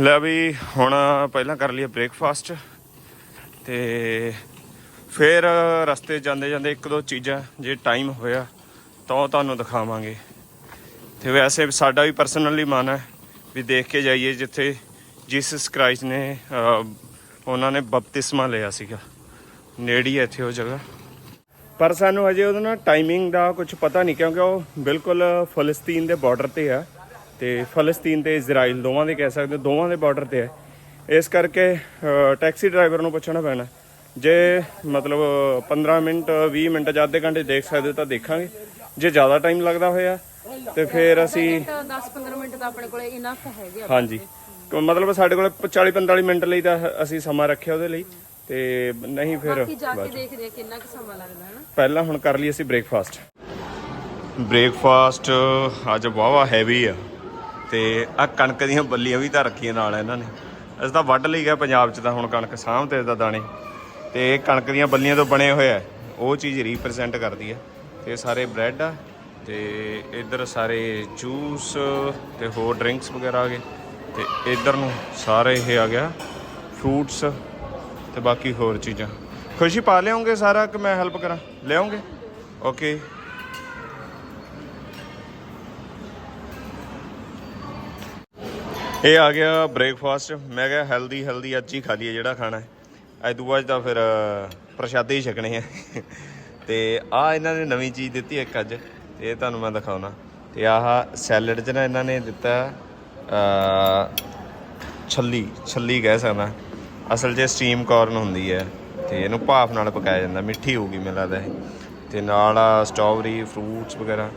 ਲੈ ਵੀ ਹੁਣ ਪਹਿਲਾਂ ਕਰ ਲਈਏ ਬ੍ਰੇਕਫਾਸਟ ਤੇ ਫਿਰ ਰਸਤੇ ਜਾਂਦੇ ਜਾਂਦੇ ਇੱਕ ਦੋ ਚੀਜ਼ਾਂ ਜੇ ਟਾਈਮ ਹੋਇਆ ਤਾਂ ਉਹ ਤੁਹਾਨੂੰ ਦਿਖਾਵਾਂਗੇ। ਤੇ ਵੈਸੇ ਸਾਡਾ ਵੀ ਪਰਸਨਲੀ ਮਨ ਹੈ ਵੀ ਦੇਖ ਕੇ ਜਾਈਏ ਜਿੱਥੇ ਜੀਸਸ ਕ੍ਰਾਈਸਟ ਨੇ ਉਹਨਾਂ ਨੇ ਬਪਤਿਸਮਾ ਲਿਆ ਸੀਗਾ। ਨੇੜੀ ਹੈ ਇੱਥੇ ਉਹ ਜਗ੍ਹਾ। ਪਰ ਸਾਨੂੰ ਅਜੇ ਉਹਦਾ ਨਾ ਟਾਈਮਿੰਗ ਦਾ ਕੁਝ ਪਤਾ ਨਹੀਂ ਕਿਉਂਕਿ ਉਹ ਬਿਲਕੁਲ ਫਲਸਤੀਨ ਦੇ ਬਾਰਡਰ ਤੇ ਆ। ਤੇ ਫਲਸਤੀਨ ਤੇ ਇਜ਼ਰਾਈਲ ਦੋਵਾਂ ਦੇ ਕਹਿ ਸਕਦੇ ਹੋ, ਦੋਵਾਂ ਦੇ ਬਾਰਡਰ ਤੇ ਹੈ। ਇਸ ਕਰਕੇ ਟੈਕਸੀ ਡਰਾਈਵਰ ਨੂੰ ਪੁੱਛਣਾ ਪੈਣਾ। ਜੇ ਮਤਲਬ 15 ਮਿੰਟ 20 ਮਿੰਟ ਜਾਂ ਅੱਧੇ ਘੰਟੇ ਦੇਖ ਸਕਦੇ ਹੋ ਤਾਂ ਦੇਖਾਂਗੇ। ਜੇ ਜ਼ਿਆਦਾ ਟਾਈਮ ਲੱਗਦਾ ਹੋਇਆ ਤੇ ਫਿਰ ਅਸੀਂ 10-15 ਮਿੰਟ ਤਾਂ ਆਪਣੇ ਕੋਲੇ ਇਨਫ ਹੈਗੇ ਆ। ਹਾਂਜੀ। ਮਤਲਬ ਸਾਡੇ ਕੋਲ 40 45 ਮਿੰਟ ਲਈ ਤਾਂ ਅਸੀਂ ਸਮਾਂ ਰੱਖਿਆ ਉਹਦੇ ਲਈ। ਤੇ ਨਹੀਂ ਫਿਰ ਬਾਕੀ ਜਾ ਕੇ ਦੇਖਦੇ ਆ ਕਿੰਨਾ ਕੁ ਸਮਾਂ ਲੱਗਦਾ ਹੈ ਨਾ ਪਹਿਲਾਂ ਹੁਣ ਕਰ ਲਈ ਅਸੀਂ ਬ੍ਰੇਕਫਾਸਟ ਬ੍ਰੇਕਫਾਸਟ ਅੱਜ ਵਾਹਵਾ ਹੈਵੀ ਆ। ਤੇ ਆ ਕਣਕ ਦੀਆਂ ਬੱਲੀਆਂ ਵੀ ਤਾਂ ਰੱਖੀਆਂ ਨਾਲ ਇਹਨਾਂ ਨੇ। ਅਸੀਂ ਤਾਂ ਵੱਢ ਲਈ ਗਿਆ ਪੰਜਾਬ 'ਚ ਤਾਂ ਹੁਣ ਕਣਕ ਸਾਂਭ ਤੇ ਦਾ ਦਾਣੇ। ਤੇ ਇਹ ਕਣਕ ਦੀਆਂ ਬੱਲੀਆਂ ਤੋਂ ਬਣੇ ਹੋਏ ਉਹ ਚੀਜ਼ ਰੀਪਰੈਜ਼ੈਂਟ ਕਰਦੀ ਆ। ਤੇ ਸਾਰੇ ਬ੍ਰੈਡ ਆ ਤੇ ਇੱਧਰ ਸਾਰੇ ਜੂਸ ਤੇ ਹੋਰ ਡਰਿੰਕਸ ਵਗੈਰਾ ਆ ਗਏ। ਤੇ ਇੱਧਰ ਨੂੰ ਸਾਰੇ ਇਹ ਆ ਗਿਆ ਫਰੂਟਸ ਤੇ ਬਾਕੀ ਹੋਰ ਚੀਜ਼ਾਂ। ਖੁਸ਼ੀ ਪਾ ਲਿਆਉਂਗੇ ਸਾਰਾ ਕਿ ਮੈਂ ਹੈਲਪ ਕਰਾਂ? ਲਿਆਉਂਗੇ? ਓਕੇ ਇਹ ਆ ਗਿਆ ਬ੍ਰੇਕਫਾਸਟ ਮੈਂ ਕਿਹਾ ਹੈਲਦੀ ਹੈਲਦੀ ਅੱਜ ਹੀ ਖਾ ਲਈਏ ਜਿਹੜਾ ਖਾਣਾ ਹੈ। ਅੱਜ ਤੋਂ ਬਾਅਦ ਤਾਂ ਫਿਰ ਪ੍ਰਸ਼ਾਦੇ ਹੀ ਛਕਣੇ ਆ। ਤੇ ਆ ਇਹਨਾਂ ਨੇ ਨਵੀਂ ਚੀਜ਼ ਦਿੱਤੀ ਇੱਕ ਅੱਜ, ਤੇ ਇਹ ਤੁਹਾਨੂੰ ਮੈਂ ਦਿਖਾਉਣਾ। ਤੇ ਆਹ ਸੈਲਡ 'ਚ ਨਾ ਇਹਨਾਂ ਨੇ ਦਿੱਤਾ ਛੱਲੀ ਛੱਲੀ ਕਹਿ ਸਕਦਾ। ਅਸਲ 'ਚ ਸਟੀਮ ਕਾਰਨ ਹੁੰਦੀ ਹੈ, ਤੇ ਇਹਨੂੰ ਭਾਫ ਨਾਲ ਪਕਾਇਆ ਜਾਂਦਾ, ਮਿੱਠੀ ਹੋਊਗੀ ਮੈਨੂੰ ਲੱਗਦਾ ਇਹ। ਤੇ ਨਾਲ ਆ ਸਟ੍ਰਾਬੇਰੀ ਫਰੂਟਸ ਵਗੈਰਾ।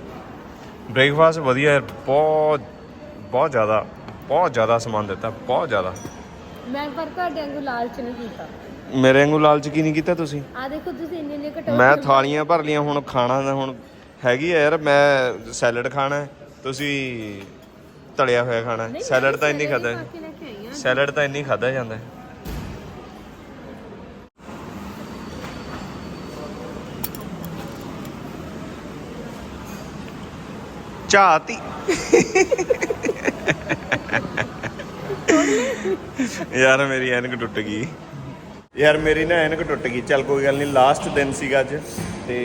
ਬ੍ਰੇਕਫਾਸਟ ਵਧੀਆ, ਬਹੁਤ ਬਹੁਤ ਜ਼ਿਆਦਾ ਬਹੁਤ ਜ਼ਿਆਦਾ ਸਮਾਨ ਦਿੱਤਾ ਬਹੁਤ ਜ਼ਿਆਦਾ। ਮੈਂ ਪਰ ਤੁਹਾਡੇ ਵਾਂਗੂ ਲਾਲਚ ਨਹੀਂ ਕੀਤਾ। ਮੇਰੇ ਵਾਂਗੂ ਲਾਲਚ ਕੀ ਨਹੀਂ ਕੀਤਾ ਤੁਸੀਂ? ਆ ਦੇਖੋ ਤੁਸੀਂ ਇੰਨੇ ਇੰਨੇ ਕਟੋਰੇ ਮੈਂ ਥਾਲੀਆਂ ਭਰ ਲੀਆਂ ਹੁਣ ਖਾਣਾ ਤਾਂ ਹੁਣ ਹੈਗੀ ਆ ਯਾਰ ਮੈਂ ਸੈਲਡ ਖਾਣਾ ਹੈ, ਤੁਸੀਂ ਤਲਿਆ ਹੋਇਆ ਖਾਣਾ ਹੈ। ਸੈਲਡ ਤਾਂ ਇੰਨੀ ਖਾਦਾ ਕੇ ਲੈ ਕੇ ਆਈ ਆ ਸੈਲਡ ਤਾਂ ਇੰਨੀ ਖਾਦਾ ਜਾਂਦਾ ਹੈ। ਚਾਤੀ ਯਾਰ ਮੇਰੀ ਐਨਕ ਟੁੱਟ ਗਈ। ਯਾਰ ਮੇਰੀ ਨਾ ਐਨਕ ਟੁੱਟ ਗਈ। ਚੱਲ ਕੋਈ ਗੱਲ ਨਹੀਂ ਲਾਸਟ ਦਿਨ ਸੀਗਾ ਅੱਜ। ਤੇ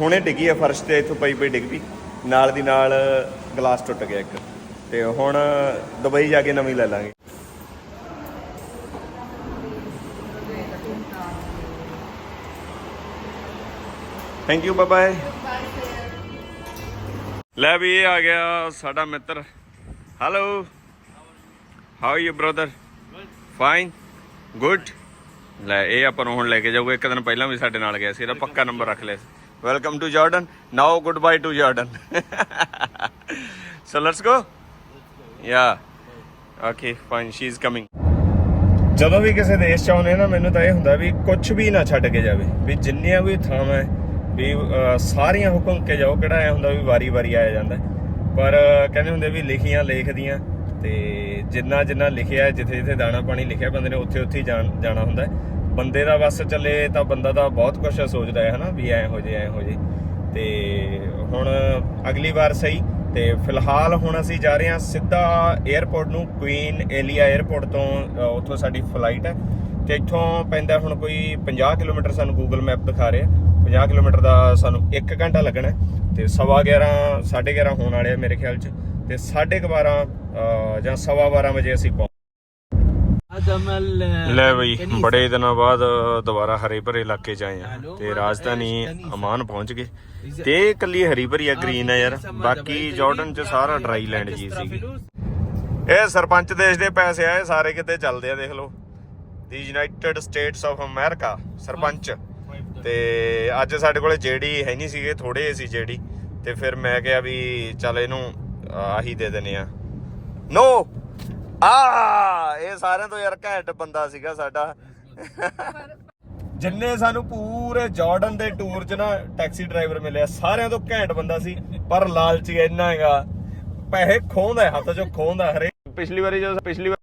ਹੁਣੇ ਡਿੱਗੀ ਆ ਫਰਸ਼ ਤੇ, ਇੱਥੋਂ ਪਈ ਪਈ ਡਿੱਗ ਪਈ। ਨਾਲ ਦੀ ਨਾਲ ਗਲਾਸ ਟੁੱਟ ਗਿਆ ਇੱਕ। ਤੇ ਹੁਣ ਦੁਬਈ ਜਾ ਕੇ ਨਵੀਂ ਲੈ ਲਾਂਗੇ। ਥੈਂਕ ਯੂ ਬਾਏ ਬਾਏ ਲੈ ਵੀ ਇਹ ਆ ਗਿਆ ਸਾਡਾ ਮਿੱਤਰ। Hello how you brother fine good ਲੈ, ਇਹ ਆਪਾਂ ਨੂੰ ਹੁਣ ਲੈ ਕੇ ਜਾਊਗਾ। ਇੱਕ ਦਿਨ ਪਹਿਲਾਂ ਵੀ ਸਾਡੇ ਨਾਲ ਗਿਆ ਸੀ, ਇਹਦਾ ਪੱਕਾ ਨੰਬਰ ਰੱਖ ਲਿਆ ਸੀ। Welcome to Jordan now good bye to Jordan so let's go yeah okay fine she is coming ਜਦੋਂ ਵੀ ਕਿਸੇ ਦੇਸ਼ ਚ ਆਉਨੇ ਨਾ, ਮੈਨੂੰ ਤਾਂ ਇਹ ਹੁੰਦਾ ਵੀ ਕੁਝ ਵੀ ਨਾ ਛੱਡ ਕੇ ਜਾਵੇ। ਵੀ ਜਿੰਨੀਆਂ ਵੀ ਥਾਵਾਂ ਵੀ ਸਾਰੀਆਂ ਹੁਕਮ ਕੇ ਜਾਓ, ਕਿਹੜਾ ਐ ਹੁੰਦਾ ਵੀ ਵਾਰੀ-ਵਾਰੀ ਆਇਆ ਜਾਂਦਾ। ਪਰ ਕਹਿੰਦੇ ਹੁੰਦੇ ਵੀ ਲਿਖੀਆਂ, ਲੇਖਦੀਆਂ ਤੇ ਜਿੰਨਾ ਜਿੰਨਾ ਲਿਖਿਆ ਜਿੱਥੇ ਜਿੱਥੇ ਦਾਣਾ ਪਾਣੀ ਲਿਖਿਆ ਬੰਦੇ ਨੇ ਉੱਥੇ ਉੱਥੇ ਹੀ ਜਾਣ- ਜਾਣਾ ਹੁੰਦਾ ਬੰਦੇ ਦਾ ਬਸ ਚੱਲੇ ਤਾਂ ਬੰਦਾ ਤਾਂ ਬਹੁਤ ਕੁਝ ਸੋਚਦਾ ਹੈ ਹਨਾ ਵੀ ਐ ਹੋ ਜੇ ਐ ਹੋ ਜੇ। ਤੇ ਹੁਣ ਅਗਲੀ ਵਾਰ ਸਹੀ। ਤੇ ਫਿਲਹਾਲ ਹੁਣ ਅਸੀਂ ਜਾ ਰਹੇ ਹਾਂ ਸਿੱਧਾ 에ਅਰਪੋਰਟ ਨੂੰ ਕੁਈਨ ਏਲੀਆ 에ਅਰਪੋਰਟ ਤੋਂ ਉੱਥੋਂ ਸਾਡੀ ਫਲਾਈਟ ਹੈ। ਤੇ ਇੱਥੋਂ ਪੈਂਦਾ ਹੁਣ ਕੋਈ 50 ਕਿਲੋਮੀਟਰ ਸਾਨੂੰ ਗੂਗਲ ਮੈਪ ਦਿਖਾ ਰਿਹਾ। 50 ਕਿਲੋਮੀਟਰ ਦਾ ਸਾਨੂੰ 1 ਘੰਟਾ ਲੱਗਣਾ ਹੈ। ਤੇ ਸਵਾ 11 11:30 ਹੋਣ ਵਾਲੇ ਆ ਮੇਰੇ ਖਿਆਲ ਚ। ਤੇ 12:30 ਅ, ਜਾਂ ਸਵਾ 12 ਵਜੇ ਅਸੀਂ ਪਹੁੰਚ ਲੈ ਬਈ ਬੜੇ ਦਿਨਾਂ ਬਾਅਦ ਦੁਬਾਰਾ ਹਰੇ ਭਰੇ ਇਲਾਕੇ ਚ ਆਏ ਆ। ਤੇ ਰਾਜਧਾਨੀ ਅਮਾਨ ਪਹੁੰਚ ਗਏ। ਤੇ ਇਕੱਲੀ ਹਰੀ ਭਰੀ ਆ ਗ੍ਰੀਨ ਆ ਯਾਰ। ਬਾਕੀ ਜਾਰਡਨ ਚ ਸਾਰਾ ਡਰਾਈ ਲੈਂਡ ਜੀ ਸੀ। ਇਹ ਸਰਪੰਚ ਦੇਸ਼ ਦੇ ਪੈਸੇ ਆ ਇਹ ਸਾਰੇ ਕਿਤੇ ਚੱਲਦੇ ਆ ਦੇਖ ਲਓ। The United States of America sarpanch. ਤੇ ਅੱਜ ਸਾਡੇ ਕੋਲੇ ਜੇਡੀ ਹੈ ਨਹੀਂ ਸੀਗੇ ਥੋੜੇ ਸੀ ਜੇਡੀ ਤੇ ਫਿਰ ਮੈਂ ਕਿਹਾ ਵੀ ਚੱਲ ਇਹਨੂੰ ਆਹੀ ਦੇ ਦਿੰਨੇ ਆ। ਨੋ ਆ ਇਹ ਸਾਰਿਆਂ ਤੋਂ ਯਾਰ ਘੈਂਟ ਬੰਦਾ ਸੀਗਾ ਸਾਡਾ। ਜਿੰਨੇ ਸਾਨੂੰ ਪੂਰੇ ਜਾਰਡਨ ਦੇ ਟੂਰ 'ਚ ਨਾ ਟੈਕਸੀ ਡਰਾਈਵਰ ਮਿਲਿਆ ਸਾਰਿਆਂ ਤੋਂ ਘੈਂਟ ਬੰਦਾ ਸੀ ਪਰ ਲਾਲਚੀ ਇੰਨਾ ਹੈਗਾ। ਪੈਸੇ ਖੋਹਦਾ ਹੱਥ 'ਚੋਂ ਖੋਹਦਾ ਹਰੇ ਪਿਛਲੀ ਵਾਰੀ ਜਦੋਂ ਪਿਛਲੀ ਵਾਰ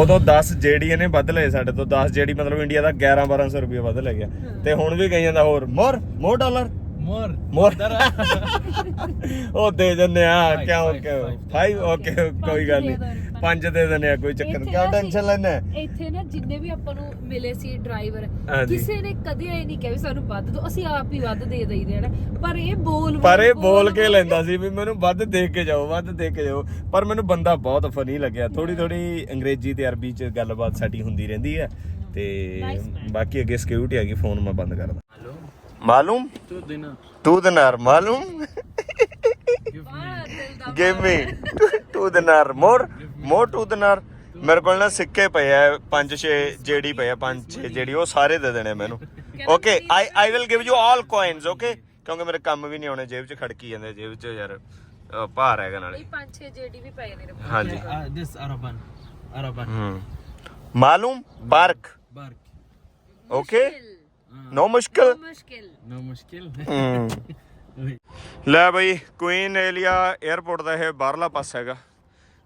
ਉਦੋਂ 10 ਜੇਡੀ ਇਹਨੇ ਵੱਧ ਲਏ ਸਾਡੇ ਤੋਂ 10 ਜੇਡੀ ਮਤਲਬ ਇੰਡੀਆ ਦਾ 11 1200 ਰੁਪਏ ਵੱਧ ਲੈ ਗਿਆ। ਤੇ ਹੁਣ ਵੀ ਕਹੀ ਜਾਂਦਾ ਹੋਰ ਮੋਰ ਮੋਰ ਡਾਲਰ। More. ਮੋਰ ਉਹ ਦੇ ਦਿੰਦੇ ਆ ਕਿਉਂ ਕਿਉਂ five. ਫਾਈਵ ਓਕੇ ਕੋਈ ਗੱਲ ਨਹੀਂ। ਪੰਜ ਦੇ ਦਿੰਦੇ ਆ ਕੋਈ ਚੱਕਰ ਕਿਉਂ ਟੈਨਸ਼ਨ ਲੈਣਾ ਇੱਥੇ ਨਾ ਜਿੰਨੇ ਵੀ ਆਪਾਂ ਨੂੰ ਮਿਲੇ ਸੀ ਡਰਾਈਵਰ। ਕਿਸੇ ਨੇ ਕਦੇ ਇਹ ਨਹੀਂ ਕਿਹਾ ਵੀ ਸਾਨੂੰ ਵੱਧ ਦੋ ਅਸੀਂ ਆਪ ਹੀ ਵੱਧ ਦੇ ਦਈਦੇ ਆ ਨਾ ਪਰ ਇਹ ਬੋਲ ਪਰ ਇਹ ਬੋਲ ਕੇ ਲੈਂਦਾ ਸੀ ਵੀ ਮੈਨੂੰ ਵੱਧ ਦੇ ਕੇ ਜਾਓ ਵੱਧ ਦੇ ਕੇ ਜਾਓ ਪਰ ਮੈਨੂੰ ਬੰਦਾ ਬਹੁਤ ਫਨੀ ਲੱਗਿਆ ਥੋੜੀ ਥੋੜੀ ਅੰਗਰੇਜ਼ੀ ਤੇ ਅਰਬੀ ਚ ਗੱਲਬਾਤ ਸਾਡੀ ਹੁੰਦੀ ਰਹਿੰਦੀ ਹੈ ਤੇ. ਬਾਕੀ ਅੱਗੇ ਸਿਕਿਉਰਿਟੀ ਆ ਗਈ ਫੋਨ ਮੈਂ ਬੰਦ ਕਰਦਾ. ਮਾਲੂਮ Two dinner. ਤੂੰ ਦਿਨਾਰ ਮਾਲੂਮ Give me. ਬਾਹਲਾ ਦਿਲ ਦਾ give me two dinar more more two dinar ਮੇਰੇ ਕੋਲ ਨਾ ਸਿੱਕੇ ਪਏ ਆ ਪੰਜ ਛੇ ਜਿਹੜੀ ਪਏ ਆ ਪੰਜ ਛੇ ਜਿਹੜੀ ਉਹ ਸਾਰੇ ਦੇ ਦੇਣੇ ਮੈਨੂੰ okay I I will give you all coins okay ਕਿਉਂਕਿ ਮੇਰੇ ਕੰਮ ਵੀ ਨਹੀਂ ਆਉਣੇ ਜੇਬ 'ਚ ਖੜਕੀ ਜਾਂਦੇ ਜੇਬ 'ਚ ਯਾਰ ਭਾਰ ਹੈਗਾ ਨਾਲੇ ਇਹ ਪੰਜ ਛੇ ਜੇਡੀ ਵੀ ਪਏ ਨੇ ਰੱਖੇ। ਹਾਂਜੀ Uh, this Araban. Araban. ਹੂੰ ਮਾਲੂਮ ਬਾਰਕ Bark. ਓਕੇ ਨੋ ਮੁਸ਼ਕਿਲ। ਮੁਸ਼ਕਿਲ। ਨਾ ਮੁਸ਼ਕਿਲ। ਹਮ। ਲੈ ਬਈ ਕੁਈਨ ਏਲੀਆ 에ਅਰਪੋਰਟ ਦਾ ਇਹ ਬਾਹਰਲਾ ਪਾਸਾ ਹੈਗਾ।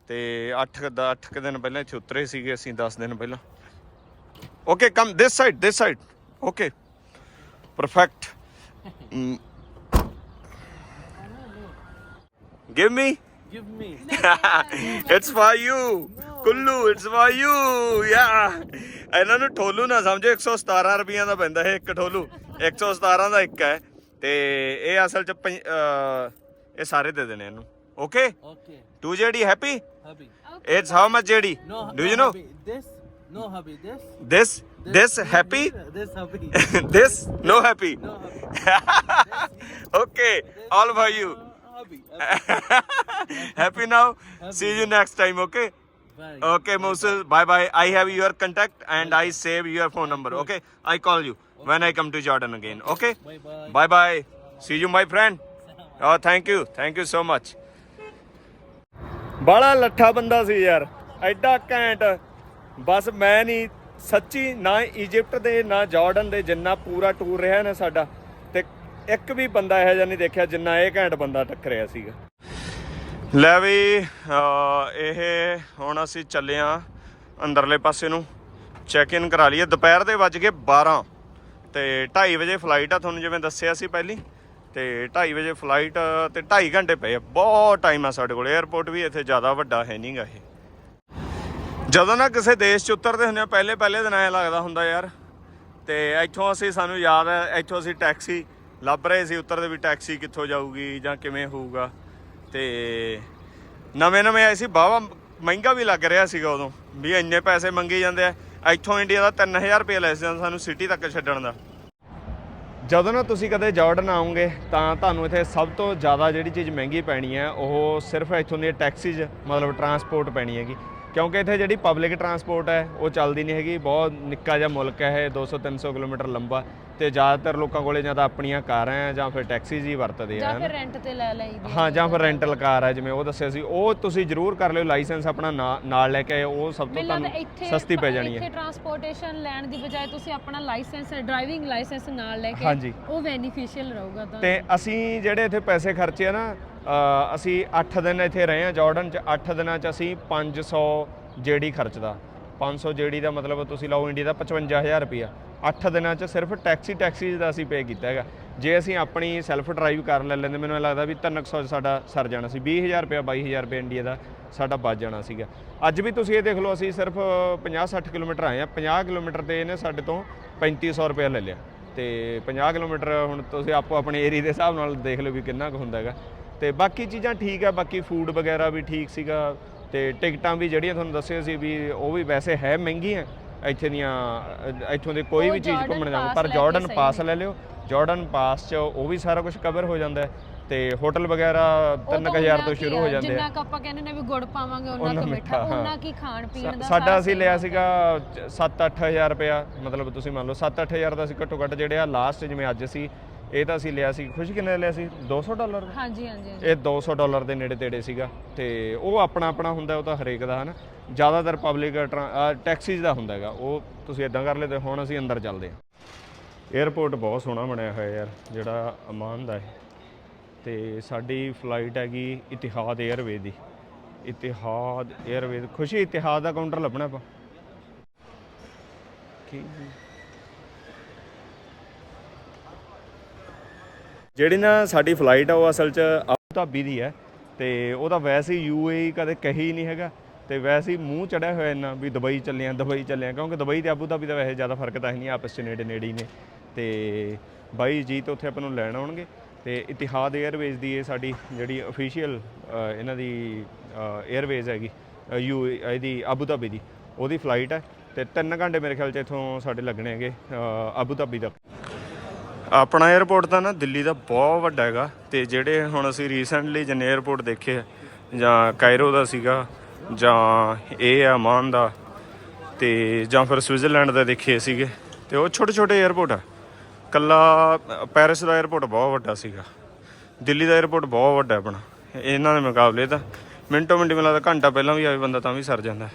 ਤੇ 8 ਦਾ 8 ਦਿਨ ਪਹਿਲਾਂ ਇੱਥੇ ਉਤਰੇ ਸੀਗੇ ਅਸੀਂ 10 ਦਿਨ ਪਹਿਲਾਂ। Okay come this side this side okay perfect give me Give me. it's for you. Kullu, it's for you. Yeah. ਇਹਨਾਂ ਨੂੰ ਠੋਲੂ ਨਾ ਸਮਝੋ 117 ਰੁਪਈਆਂ ਦਾ ਪੈਂਦਾ ਇਹ ਇੱਕ ਠੋਲੂ 117 ਦਾ ਇੱਕ ਹੈ ਤੇ ਇਹ ਅਸਲ ਚ ਪੰਜ- ਅਹ, ਇਹ ਸਾਰੇ ਦੇ ਦੇਣੇ ਇਹਨੂੰ okay Okay. Two JD happy Hubby. It's how much JD No. Do no you know hubby. This. No hubby. This. This this happy This hubby. This no happy No hubby. Okay all for you Uh, hubby. hubby. Happy now see you next time okay. Okay, Moses. Bye bye. I have your contact and I save your phone number. Okay, I call you when I come to Jordan again. Okay. Bye bye. Bye bye. See you, my friend. Oh, thank you. Thank you so much. ਬੜਾ ਲੱਠਾ ਬੰਦਾ ਸੀ ਯਾਰ ਐਡਾ ਘੈਂਟ ਬਸ ਮੈਂ ਨਹੀਂ ਸੱਚੀ ਨਾ Egypt ਦੇ ਨਾ ਜਾਰਡਨ ਦੇ ਜਿੰਨਾ ਪੂਰਾ ਟੂਰ ਰਿਹਾ ਨਾ ਸਾਡਾ ਤੇ ਇੱਕ ਵੀ ਬੰਦਾ ਇਹੋ ਜਿਹਾ ਨਹੀਂ ਦੇਖਿਆ ਜਿੰਨਾ ਇਹ ਘੈਂਟ ਬੰਦਾ ਟੱਕਰਿਆ ਸੀਗਾ ਲੈ ਵੀ ਇਹ ਹੁਣ ਅਸੀਂ ਚੱਲੇ ਆਂ ਅੰਦਰਲੇ ਪਾਸੇ ਨੂੰ। ਚੈੱਕ ਇਨ ਕਰਾ ਲਈਏ। ਦੁਪਹਿਰ ਦੇ ਵੱਜ ਗਏ 12 ਤੇ 2:30 ਵਜੇ ਫਲਾਈਟ ਆ, ਤੁਹਾਨੂੰ ਜਿਵੇਂ ਦੱਸਿਆ ਸੀ ਪਹਿਲੀ। ਤੇ 2:30 ਵਜੇ ਫਲਾਈਟ ਤੇ 2.5 ਘੰਟੇ ਪਏ ਆ। ਬਹੁਤ ਟਾਈਮ ਆ ਸਾਡੇ ਕੋਲ। 에ਅਰਪੋਰਟ ਵੀ ਇੱਥੇ ਜ਼ਿਆਦਾ ਵੱਡਾ ਹੈ ਨਹੀਂਗਾ ਇਹ। ਜਦੋਂ ਨਾ ਕਿਸੇ ਦੇਸ਼ 'ਚ ਉਤਰਦੇ ਹੁੰਦੇ ਆ ਪਹਿਲੇ ਪਹਿਲੇ ਦਿਨ ਐ ਲੱਗਦਾ ਹੁੰਦਾ ਯਾਰ। ਤੇ ਇੱਥੋਂ ਅਸੀਂ, ਸਾਨੂੰ ਯਾਦ ਹੈ ਇੱਥੋਂ ਅਸੀਂ ਟੈਕਸੀ ਲੱਭ ਰਹੇ ਸੀ। ਉੱਤਰਦੇ ਵੀ ਟੈਕਸੀ ਕਿੱਥੋਂ ਜਾਊਗੀ ਜਾਂ ਕਿਵੇਂ ਹੋਊਗਾ। ਤੇ ਨਵੇਂ ਨਵੇਂ ਆਏ ਸੀ ਬਾਵਾ ਮਹਿੰਗਾ ਵੀ ਲੱਗ ਰਿਹਾ ਸੀਗਾ ਉਦੋਂ, ਵੀ ਇੰਨੇ ਪੈਸੇ ਮੰਗੇ ਜਾਂਦੇ ਆ। ਇੱਥੋਂ ਇੰਡੀਆ ਦਾ 3000 ਰੁਪਏ ਲੈ ਸੀ ਸਾਨੂੰ ਸਿਟੀ ਤੱਕ ਛੱਡਣ ਦਾ। ਜਦੋਂ ਨਾ ਤੁਸੀਂ ਕਦੇ ਜਾਰਡਨ ਆਉਂਗੇ, ਤਾਂ ਤੁਹਾਨੂੰ ਇੱਥੇ ਸਭ ਤੋਂ ਜ਼ਿਆਦਾ ਜਿਹੜੀ ਚੀਜ਼ ਮਹਿੰਗੀ ਪੈਣੀ ਹੈ, ਉਹ ਸਿਰਫ ਇੱਥੋਂ ਦੀ ਟੈਕਸੀਜ਼ ਮਤਲਬ ਟਰਾਂਸਪੋਰਟ ਪੈਣੀ ਹੈਗੀ। ਕਿਉਂਕਿ ਇੱਥੇ ਜਿਹੜੀ ਪਬਲਿਕ ਟਰਾਂਸਪੋਰਟ ਹੈ ਉਹ ਚੱਲਦੀ ਨਹੀਂ ਹੈਗੀ। ਬਹੁਤ ਨਿੱਕਾ ਜਿਹਾ ਮੁਲਕ ਹੈ ਇਹ 200 300 ਕਿਲੋਮੀਟਰ ਲੰਬਾ। ਤੇ ਜ਼ਿਆਦਾਤਰ ਲੋਕਾਂ ਕੋਲੇ ਜਾਂ ਤਾਂ ਆਪਣੀਆਂ ਕਾਰਾਂ ਹੈ ਜਾਂ ਫਿਰ ਟੈਕਸੀਜ਼ ਹੀ ਵਰਤਦੇ ਆ ਜਾਂ। ਫਿਰ ਰੈਂਟ ਤੇ ਲੈ ਲਈਦੀ ਹਾਂ ਜਾਂ ਫਿਰ ਰੈਂਟਲ ਕਾਰ ਹੈ ਜਿਵੇਂ ਉਹ ਦੱਸਿਆ ਸੀ। ਉਹ ਤੁਸੀਂ ਜ਼ਰੂਰ ਕਰ ਲਿਓ ਲਾਇਸੈਂਸ ਆਪਣਾ ਨਾਲ ਲੈ ਕੇ ਆਇਓ। ਉਹ ਸਭ ਤੋਂ ਤੁਹਾਨੂੰ ਇੱਥੇ ਸਸਤੀ ਪੈ ਜਾਣੀ ਇੱਥੇ ਹੈ ਟਰਾਂਸਪੋਰਟੇਸ਼ਨ ਲੈਣ ਦੀ ਬਜਾਏ ਤੁਸੀਂ ਆਪਣਾ ਲਾਇਸੈਂਸ ਡਰਾਈਵਿੰਗ ਲਾਇਸੈਂਸ ਨਾਲ ਲੈ ਕੇ। ਉਹ ਬੈਨੀਫੀਸ਼ੀਅਲ ਰਹੂਗਾ ਤਾਂ ਤੇ ਅਸੀਂ ਜਿਹੜੇ ਇੱਥੇ ਪੈਸੇ ਖਰਚੇ ਆ ਨਾ ਅਸੀਂ 8 ਦਿਨ ਇੱਥੇ ਰਹੇ ਹਾਂ ਜਾਰਡਨ ਚ 8 ਦਿਨਾਂ ਚ ਅਸੀਂ 500 ਜੇਡੀ ਖਰਚਦਾ। 500 ਜੇਡੀ ਦਾ ਮਤਲਬ ਤੁਸੀਂ ਲਾਓ ਇੰਡੀਆ ਦਾ 55000 ਰੁਪਿਆ 8 ਦਿਨਾਂ ਚ ਸਿਰਫ ਟੈਕਸੀ ਟੈਕਸੀ ਦਾ ਅਸੀਂ ਪੇ ਕੀਤਾ ਹੈਗਾ। ਜੇ ਅਸੀਂ ਆਪਣੀ ਸੈਲਫ ਡਰਾਈਵ ਕਰ ਲੈ ਲੈਂਦੇ, ਮੈਨੂੰ ਇਹ ਲੱਗਦਾ ਵੀ 300 ਸਾਡਾ ਸਰ ਜਾਣਾ ਸੀ। 20000 ਰੁਪਿਆ 22000 ਰੁਪਏ ਇੰਡੀਆ ਦਾ ਸਾਡਾ ਬਚ ਜਾਣਾ ਸੀਗਾ। ਅੱਜ ਵੀ ਤੁਸੀਂ ਇਹ ਦੇਖ ਲਓ, ਅਸੀਂ ਸਿਰਫ 50-60 ਕਿਲੋਮੀਟਰ ਆਏ ਆ 50 ਕਿਲੋਮੀਟਰ ਤੇ ਇਹਨੇ ਸਾਡੇ ਤੋਂ 3500 ਰੁਪਏ ਲੈ ਲਿਆ। ਤੇ 50 ਕਿਲੋਮੀਟਰ ਹੁਣ ਤੁਸੀਂ ਆਪੋ ਆਪਣੇ ਏਰੀਆ ਦੇ ਹਿਸਾਬ ਨਾਲ ਦੇਖ ਲਓ ਵੀ ਕਿੰਨਾ ਕੁ ਹੁੰਦਾ ਹੈਗਾ। ਤੇ ਬਾਕੀ ਚੀਜ਼ਾਂ ਠੀਕ ਹੈ ਬਾਕੀ ਫੂਡ ਵਗੈਰਾ ਵੀ ਠੀਕ ਸੀਗਾ ਤੇ ਟਿਕਟਾਂ ਵੀ ਜਿਹੜੀਆਂ ਤੁਹਾਨੂੰ ਦੱਸਿਆ ਸੀ ਵੀ ਉਹ ਵੀ ਵੈਸੇ ਹੈ ਮਹਿੰਗੀਆਂ ਇੱਥੇ ਦੀਆਂ ਇੱਥੋਂ ਦੇ ਕੋਈ ਵੀ ਚੀਜ਼ ਘੁੰਮਣ ਜਾਓ ਪਰ ਜਾਰਡਨ ਪਾਸ। ਲੈ ਲਿਓ ਜਾਰਡਨ ਪਾਸ 'ਚ ਉਹ ਵੀ ਸਾਰਾ ਕੁਝ ਕਵਰ ਹੋ ਜਾਂਦਾ ਹੈ ਤੇ ਹੋਟਲ ਵਗੈਰਾ ਉਹ ਤਾਂ 3000 ਉਨਾ ਤੋਂ ਸ਼ੁਰੂ ਹੋ ਜਾਂਦੇ ਜਿੰਨਾ ਆ ਕੁ ਆਪਾਂ ਕਹਿੰਦੇ ਨੇ ਵੀ ਗੁੜ ਪਾਵਾਂਗੇ ਉਹਨਾਂ ਕੁ ਮਿੱਠਾ ਹਾਂ। ਉਹਨਾਂ ਕੀ ਖਾਣ ਪੀਣ ਦਾ ਸਾਡਾ ਅਸੀਂ ਲਿਆ। ਸੀਗਾ 7-8000 ਰੁਪਇਆ ਮਤਲਬ ਤੁਸੀਂ ਮੰਨ ਲਓ 7-8000 ਦਾ ਅਸੀਂ ਘੱਟੋ ਘੱਟ ਜਿਹੜੇ ਆ ਲਾਸਟ ਜਿਵੇਂ ਅੱਜ ਸੀ ਇਹ ਤਾਂ ਅਸੀਂ ਲਿਆ ਸੀ ਖੁਸ਼ ਕਿੰਨੇ ਲਿਆ ਸੀ? 200 ਡਾਲਰ? ਦਾ ਹਾਂਜੀ ਹਾਂਜੀ। ਇਹ 200 ਡਾਲਰ ਦੇ ਨੇੜੇ ਤੇੜੇ ਸੀਗਾ ਤੇ ਉਹ ਆਪਣਾ ਆਪਣਾ ਹੁੰਦਾ ਉਹ ਤਾਂ ਹਰੇਕ ਦਾ ਹਨ? ਜ਼ਿਆਦਾਤਰ ਪਬਲਿਕ ਟੈਕਸੀਜ਼ ਦਾ ਹੁੰਦਾ ਹੈਗਾ ਉਹ ਤੁਸੀਂ ਇਦਾਂ ਕਰ ਲਏ ਲੈਦੇ ਹੁਣ ਅਸੀਂ ਅੰਦਰ ਚੱਲਦੇ ਹਾਂ। 에어ਪੋਰਟ ਬਹੁਤ ਸੋਹਣਾ ਬਣਿਆ ਹੋਇਆ ਯਾਰ ਜਿਹੜਾ ਅਮਾਨ ਦਾ ਹੈ ਤੇ ਸਾਡੀ ਫਲਾਈਟ ਹੈਗੀ ਇਤਿਹਾਦ 에ਅਰਵੇ ਦੀ। ਇਤਿਹਾਦ 에ਅਰਵੇ ਖੁਸ਼ੀ ਇਤਿਹਾਦ ਦਾ ਕਾਊਂਟਰ ਲੱਭਣਾ ਆਪਾਂ। ਕੀ ਜਿਹੜੀ ਨਾ ਸਾਡੀ ਫਲਾਈਟ ਆ ਉਹ ਅਸਲ 'ਚ ਅਬੂ ਧਾਬੀ ਦੀ ਹੈ ਤੇ ਉਹਦਾ ਵੈਸੇ ਹੀ ਯੂਏਈ ਕਦੇ ਕਹੀ ਹੀ ਨਹੀਂ ਹੈਗਾ ਤੇ ਵੈਸੇ ਹੀ ਮੂੰਹ ਚੜਿਆ ਹੋਇਆ ਇੰਨਾ ਵੀ ਦੁਬਈ ਚੱਲੇ ਆ ਦੁਬਈ ਚੱਲੇ ਆ ਕਿਉਂਕਿ ਦੁਬਈ ਤੇ ਅਬੂ ਧਾਬੀ ਦਾ ਵੈਸੇ ਜ਼ਿਆਦਾ ਫ਼ਰਕ ਤਾਂ ਹੈ ਨਹੀਂ ਆਪਸ 'ਚ ਨੇੜੇ ਨੇੜੇ ਹੀ ਨੇ ਤੇ ਬਾਈ ਜੀ ਤੇ ਉੱਥੇ ਆਪਾਂ ਨੂੰ ਲੈਣ ਆਉਣਗੇ ਤੇ ਇਤਿਹਾਦ 에ਅਰਵੇਜ਼ ਦੀ ਇਹ ਸਾਡੀ ਜਿਹੜੀ ਅਫੀਸ਼ੀਅਲ ਇਹਨਾਂ ਦੀ 에ਅਰਵੇਜ਼ ਹੈਗੀ ਯੂ ਇਹਦੀ ਅਬੂ ਧਾਬੀ ਦੀ ਉਹਦੀ ਫਲਾਈਟ ਹੈ ਤੇ 3 ਘੰਟੇ ਮੇਰੇ ਖਿਆਲ 'ਚ ਇੱਥੋਂ ਸਾਡੇ ਲੱਗਣੇ ਹੈਗੇ ਅ, ਅਬੂ ਧਾਬੀ ਤੱਕ। ਆਪਣਾ 에어ਪੋਰਟ ਤਾਂ ਨਾ ਦਿੱਲੀ ਦਾ ਬਹੁਤ ਵੱਡਾ ਹੈਗਾ ਤੇ ਜਿਹੜੇ ਹੁਣ ਅਸੀਂ ਰੀਸੈਂਟਲੀ ਜਿੰਨੇ 에어ਪੋਰਟ ਦੇਖੇ ਜਾਂ ਕਾਇਰੋ ਦਾ ਸੀਗਾ, ਜਾਂ ਇਹ ਆ ਮਾਨ ਦਾ, ਤੇ ਜਾਂ ਫਿਰ ਸਵਿਟਜ਼ਰਲੈਂਡ ਦਾ ਦੇਖੇ ਸੀਗੇ, ਤੇ ਉਹ ਛੋਟੇ ਛੋਟੇ 에어ਪੋਰਟ ਆ। ਕੱਲਾ ਪੈਰਿਸ ਦਾ 에어ਪੋਰਟ ਬਹੁਤ ਵੱਡਾ ਸੀਗਾ। ਦਿੱਲੀ ਦਾ 에어ਪੋਰਟ ਬਹੁਤ ਵੱਡਾ ਆਪਣਾ। ਇਹਨਾਂ ਦੇ ਮੁਕਾਬਲੇ ਤਾਂ ਮਿੰਟੋ ਮਿੰਟ ਮਿਲਦਾ, ਘੰਟਾ ਪਹਿਲਾਂ ਵੀ ਆਵੇ ਬੰਦਾ ਤਾਂ ਵੀ ਸਰ ਜਾਂਦਾ।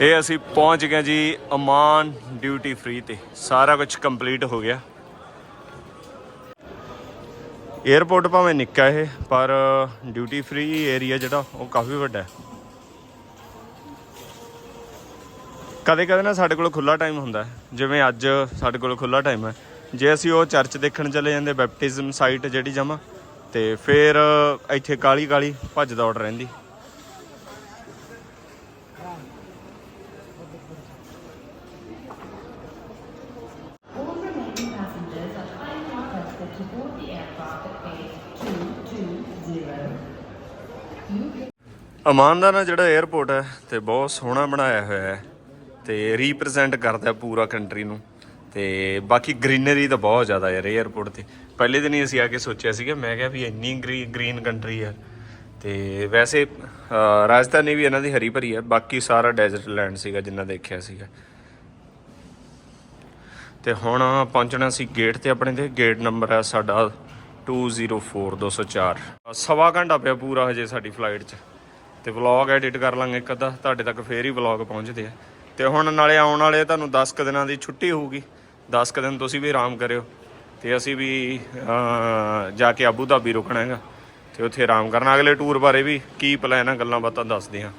ਇਹ ਅਸੀਂ ਪਹੁੰਚ ਗਏ ਜੀ ਅਮਾਨ ਡਿਊਟੀ ਫ੍ਰੀ ਤੇ। ਸਾਰਾ ਕੁਝ ਕੰਪਲੀਟ ਹੋ ਗਿਆ। 에ਅਰਪੋਰਟ ਭਾਵੇਂ ਨਿੱਕਾ ਇਹ, ਪਰ ਡਿਊਟੀ ਫ੍ਰੀ ਏਰੀਆ ਜਿਹੜਾ, ਉਹ ਕਾਫੀ ਵੱਡਾ ਹੈ। ਕਦੇ ਕਦੇ ਨਾ ਸਾਡੇ ਕੋਲ ਖੁੱਲਾ ਟਾਈਮ ਹੁੰਦਾ ਜਿਵੇਂ ਅੱਜ ਸਾਡੇ ਕੋਲ ਖੁੱਲਾ ਟਾਈਮ ਹੈ। ਜੇ ਅਸੀਂ ਉਹ ਚਰਚ ਦੇਖਣ ਚਲੇ ਜਾਂਦੇ ਬੈਪਟਿਜ਼ਮ ਸਾਈਟ ਜਿਹੜੀ ਜਮਾ ਤੇ ਫਿਰ ਇੱਥੇ ਕਾਲੀ ਕਾਲੀ ਭੱਜ ਦੌੜ ਰਹਿੰਦੀ। ਅਮਾਨ ਦਾ ਨਾ ਜਿਹੜਾ 에ਅਰਪੋਰਟ ਹੈ ਤੇ ਬਹੁਤ ਸੋਹਣਾ ਬਣਾਇਆ ਹੋਇਆ ਹੈ ਤੇ ਰੀਪਰੈਜ਼ੈਂਟ ਕਰਦਾ ਪੂਰਾ ਕੰਟਰੀ ਨੂੰ ਤੇ ਬਾਕੀ ਗ੍ਰੀਨਰੀ ਤਾਂ ਬਹੁਤ ਜ਼ਿਆਦਾ ਯਾਰ 에ਅਰਪੋਰਟ ਤੇ। ਪਹਿਲੇ ਦਿਨ ਹੀ ਅਸੀਂ ਆ ਕੇ ਸੋਚਿਆ ਸੀਗਾ, ਮੈਂ ਕਿਹਾ ਵੀ ਇੰਨੀ ਗ੍ਰੀਨ ਕੰਟਰੀ ਹੈ ਤੇ ਵੈਸੇ ਰਾਜਧਾਨੀ ਵੀ ਇਹਨਾਂ ਦੀ ਹਰੀ ਭਰੀ ਹੈ ਬਾਕੀ ਸਾਰਾ ਡੈਜ਼ਰਟ ਲੈਂਡ ਸੀਗਾ ਜਿੰਨਾ ਦੇਖਿਆ ਸੀਗਾ। ਤੇ ਹੁਣ ਪਹੁੰਚਣਾ ਸੀ ਗੇਟ ਤੇ ਆਪਣੇ ਤੇ ਗੇਟ ਨੰਬਰ ਹੈ ਸਾਡਾ 204204 ਸਵਾ ਘੰਟਾ ਪਿਆ ਪੂਰਾ ਹਜੇ ਸਾਡੀ ਫਲਾਈਟ 'ਚ। ਤੇ ਵਲੌਗ ਐਡਿਟ ਕਰ ਲਾਂਗੇ ਇੱਕ ਅੱਧਾ, ਤੁਹਾਡੇ ਤੱਕ ਫੇਰ ਹੀ ਵਲੌਗ ਪਹੁੰਚਦੇ ਆ। ਤੇ ਹੁਣ ਨਾਲੇ ਆਉਣ ਵਾਲੇ ਤੁਹਾਨੂੰ 10 ਕੁ ਦਿਨਾਂ ਦੀ ਛੁੱਟੀ ਹੋਊਗੀ। 10 ਕੁ ਦਿਨ ਤੁਸੀਂ ਵੀ ਆਰਾਮ ਕਰਿਓ। ਤੇ ਅਸੀਂ ਵੀ ਜਾ ਕੇ ਆਬੂ ਧਾਬੀ ਰੁਕਣਾ ਹੈਗਾ। ਤੇ ਉੱਥੇ ਆਰਾਮ ਕਰਨਾ। ਅਗਲੇ ਟੂਰ ਬਾਰੇ ਵੀ ਕੀ ਪਲਾਨ ਆ, ਗੱਲਾਂ ਬਾਤਾਂ ਦੱਸਦੇ ਹਾਂ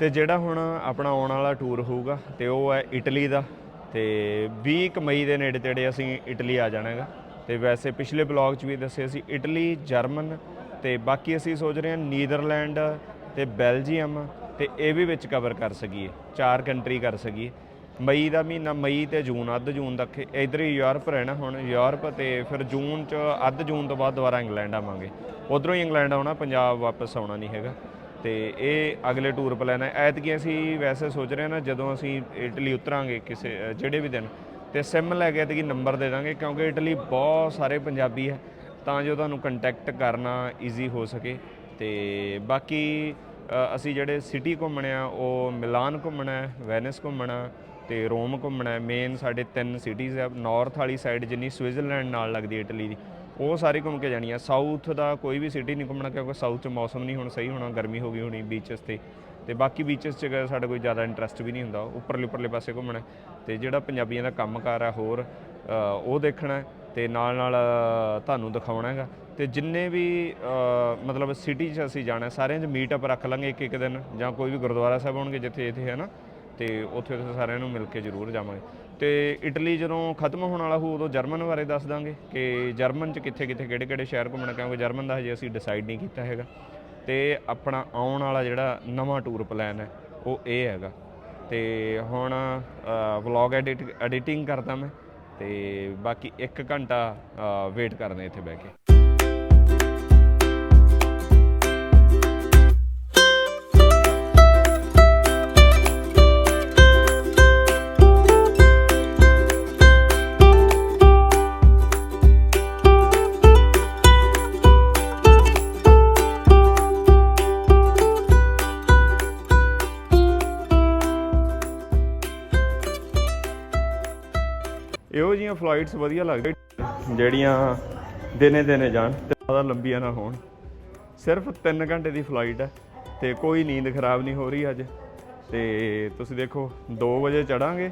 ਤੇ ਜਿਹੜਾ ਹੁਣ ਆਪਣਾ ਆਉਣ ਵਾਲਾ ਟੂਰ ਹੋਊਗਾ ਤੇ ਉਹ ਹੈ ਇਟਲੀ ਦਾ ਤੇ 20 ਕੁ ਮਈ ਦੇ ਨੇੜੇ ਤੇੜੇ ਅਸੀਂ ਇਟਲੀ ਆ ਜਾਣਾ ਹੈਗਾ ਤੇ ਵੈਸੇ ਪਿਛਲੇ ਬਲੌਗ 'ਚ ਵੀ ਦੱਸਿਆ ਸੀ ਇਟਲੀ ਜਰਮਨ ਤੇ ਬਾਕੀ ਅਸੀਂ ਸੋਚ ਰਹੇ ਹਾਂ ਨੀਦਰਲੈਂਡ ਤੇ ਬੈਲਜੀਅਮ ਤੇ ਇਹ ਵੀ ਵਿੱਚ ਕਵਰ ਕਰ ਸਕੀਏ, ਚਾਰ ਕੰਟਰੀ ਕਰ ਸਕੀਏ। ਮਈ ਦਾ ਮਹੀਨਾ, ਮਈ ਤੇ ਜੂਨ, ਅੱਧ ਜੂਨ ਤੱਕ ਇਧਰ ਹੀ ਯੂਰਪ ਰਹਿਣਾ ਹੁਣ, ਯੂਰਪ ਤੇ ਫਿਰ ਜੂਨ ਚ ਅੱਧ ਜੂਨ ਤੋਂ ਬਾਅਦ ਦੁਬਾਰਾ ਇੰਗਲੈਂਡ ਆਵਾਂਗੇ। ਉਧਰੋਂ ਹੀ ਇੰਗਲੈਂਡ ਆਉਣਾ, ਪੰਜਾਬ ਵਾਪਸ ਆਉਣਾ ਨਹੀਂ ਹੈਗਾ। ਤੇ ਇਹ ਅਗਲੇ ਟੂਰ ਪਲਾਨ ਹੈ। ਐਤਕੀ ਅਸੀਂ ਵੈਸੇ ਸੋਚ ਰਹੇ ਹਾਂ ਨਾ, ਜਦੋਂ ਅਸੀਂ ਇਟਲੀ ਉਤਰਾਂਗੇ ਕਿਸੇ ਜਿਹੜੇ ਵੀ ਦਿਨ, ਤੇ ਸਿਮ ਲੈ ਕੇ ਐਤਕੀ ਨੰਬਰ ਦੇ ਦਾਂਗੇ, ਕਿਉਂਕਿ ਇਟਲੀ ਬਹੁਤ ਸਾਰੇ ਪੰਜਾਬੀ ਹੈ, ਤਾਂ ਜੋ ਤੁਹਾਨੂੰ ਕੰਟੈਕਟ ਕਰਨਾ ਈਜ਼ੀ ਹੋ ਸਕੇ। ਤੇ ਬਾਕੀ ਅਸੀਂ ਜਿਹੜੇ ਸਿਟੀ ਘੁੰਮਣੇ ਆ, ਉਹ ਮਿਲਾਨ ਘੁੰਮਣਾ ਹੈ, ਵੈਨਿਸ ਘੁੰਮਣਾ, ਤੇ ਰੋਮ ਘੁੰਮਣਾ ਹੈ। ਮੇਨ ਸਾਡੇ ਤਿੰਨ ਸਿਟੀਜ਼ ਆ ਨਾਰਥ ਵਾਲੀ ਸਾਈਡ ਜਿੰਨੀ ਸਵਿਟਜ਼ਰਲੈਂਡ ਨਾਲ ਲੱਗਦੀ ਇਟਲੀ ਦੀ ਉਹ ਸਾਰੀ ਘੁੰਮ ਕੇ ਜਾਣੀ ਆ। ਸਾਊਥ ਦਾ ਕੋਈ ਵੀ ਸਿਟੀ ਨਹੀਂ ਘੁੰਮਣਾ, ਕਿਉਂਕਿ ਸਾਊਥ 'ਚ ਮੌਸਮ ਨਹੀਂ ਹੁਣ ਸਹੀ ਹੋਣਾ, ਗਰਮੀ ਹੋ ਗਈ ਹੋਣੀ ਬੀਚਸ ਤੇ। ਤੇ ਬਾਕੀ ਬੀਚਸ 'ਚ ਸਾਡਾ ਕੋਈ ਜ਼ਿਆਦਾ ਇੰਟਰਸਟ ਵੀ ਨਹੀਂ ਹੁੰਦਾ, ਉੱਪਰਲੇ ਉੱਪਰਲੇ ਪਾਸੇ ਘੁੰਮਣਾ। ਹੈ। ਤੇ ਜਿਹੜਾ ਪੰਜਾਬੀਆਂ ਦਾ ਕੰਮਕਾਰ ਹੈ ਹੋਰ ਉਹ ਦੇਖਣਾ ਹੈ ਤੇ ਨਾਲ ਨਾਲ ਤੁਹਾਨੂੰ ਦਿਖਾਉਣਾ ਹੈਗਾ। ਤੇ ਜਿੰਨੇ ਵੀ ਮਤਲਬ ਸਿਟੀ 'ਚ ਅਸੀਂ ਜਾਣਾ, ਸਾਰਿਆਂ 'ਚ ਮੀਟ ਅਪ ਰੱਖ ਲਾਂਗੇ ਇੱਕ ਇੱਕ ਦਿਨ, ਜਾਂ ਕੋਈ ਵੀ ਗੁਰਦੁਆਰਾ ਸਾਹਿਬ ਹੋਣਗੇ ਜਿੱਥੇ ਇੱਥੇ ਹੈ ਨਾ, ਤੇ ਉੱਥੇ ਉੱਥੇ ਸਾਰਿਆਂ ਨੂੰ ਮਿਲ ਕੇ ਜ਼ਰੂਰ ਜਾਵਾਂਗੇ। ਤੇ ਇਟਲੀ ਜਦੋਂ ਖਤਮ ਹੋਣ ਵਾਲਾ ਹੋਊ ਉਦੋਂ ਜਰਮਨ ਬਾਰੇ ਦੱਸ ਦਾਂਗੇ ਕਿ ਜਰਮਨ 'ਚ ਕਿੱਥੇ ਕਿੱਥੇ ਕਿਹੜੇ ਕਿਹੜੇ ਸ਼ਹਿਰ ਘੁੰਮਣਾ, ਕਿਉਂਕਿ ਜਰਮਨ ਦਾ ਹਜੇ ਅਸੀਂ ਡਿਸਾਈਡ ਨਹੀਂ ਕੀਤਾ ਹੈਗਾ। ਤੇ ਆਪਣਾ ਆਉਣ ਵਾਲਾ ਜਿਹੜਾ ਨਵਾਂ ਟੂਰ ਪਲਾਨ ਹੈ, ਉਹ ਇਹ ਹੈਗਾ। ਤੇ ਹੁਣ ਵਲੌਗ ਐਡਿਟ ਐਡੀਟਿੰਗ ਕਰਦਾ ਮੈਂ, ਤੇ ਬਾਕੀ 1 ਘੰਟਾ ਵੇਟ ਕਰਨਾ ਇੱਥੇ ਬਹਿ ਕੇ। ਇਹੋ ਜਿਹੀਆਂ ਫਲਾਈਟਸ ਵਧੀਆ ਲੱਗਦੀਆਂ ਜਿਹੜੀਆਂ ਦਿਨੇ ਦਿਨੇ ਜਾਣ, ਤੇ ਜ਼ਿਆਦਾ ਲੰਬੀਆਂ ਨਾ ਹੋਣ। ਸਿਰਫ 3 ਘੰਟੇ ਦੀ ਫਲਾਈਟ ਹੈ, ਤੇ ਕੋਈ ਨੀਂਦ ਖਰਾਬ ਨਹੀਂ ਹੋ ਰਹੀ ਅੱਜ। ਤੇ ਤੁਸੀਂ ਦੇਖੋ 2 ਵਜੇ ਚੜਾਂਗੇ,